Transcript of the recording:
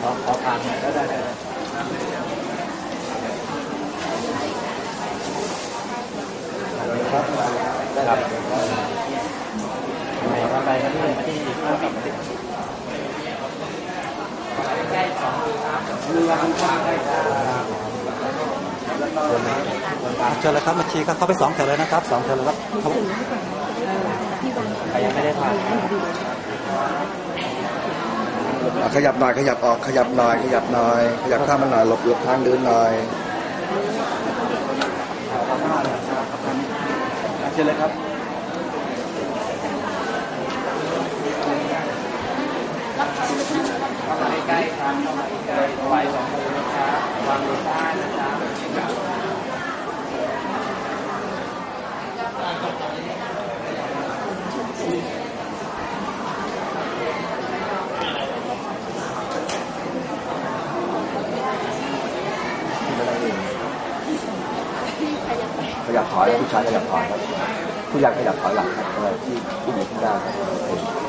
ขอขอผ่านหน่อยได้ได้ได้ครับครับไหนมาไปมาที่มาที่ข้าวกับมาที่เรือข้างๆได้ครับแล้วก็เดินมาเดินตามเชิญเลยครับบัญชีครับเข้าไปสองแถวเลยนะครับสองแถวเลยครับเข้าใครยังไม่ได้ผ่านอะ ขยับหน่อยขยับออกขยับหน่อยขยับหน่อย ขยับข้ามมาหน่อยหลบหลบทางเดินหน่อยเชิญเลยครับใกล้ๆครับเข้ามาใกล้ๆไฟสองมือนะครับวางบนบ้านนะครับ ขยับ ถอยผู้ชายขยับถอยครับผู้ใหญ่ขยับถอยหลังครับที่ผู้หญิงที่ได้ครับ